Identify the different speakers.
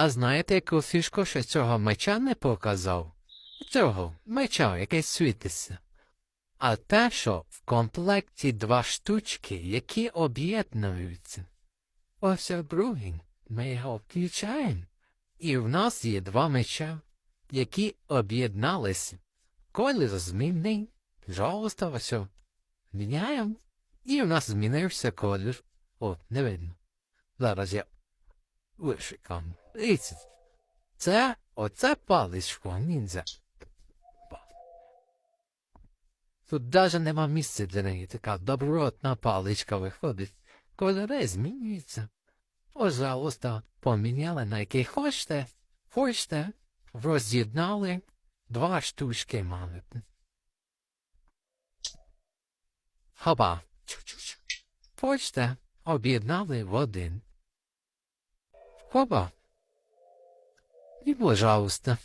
Speaker 1: А знаєте, яку фішку ще цього меча не показав? Цього меча, який світиться. А те, що в комплекті два штучки, які об'єднуються. Ось другий. Ми його включаємо. І в нас є два меча, які об'єдналися. Колір змінний, жовто ось. Міняємо. І в нас змінився колір. О, не видно. Зараз я вишикам. Дивіться. Це оце паличко ніндзя. Тут даже нема місця для неї, така добротна паличка виходить. Кольори змінюються. Пожалуйста, поміняли на який хочете, хочете, роз'єднали, два штучки мали. Хоба. Хочете, об'єднали в один. Хоба. І, пожалуйста,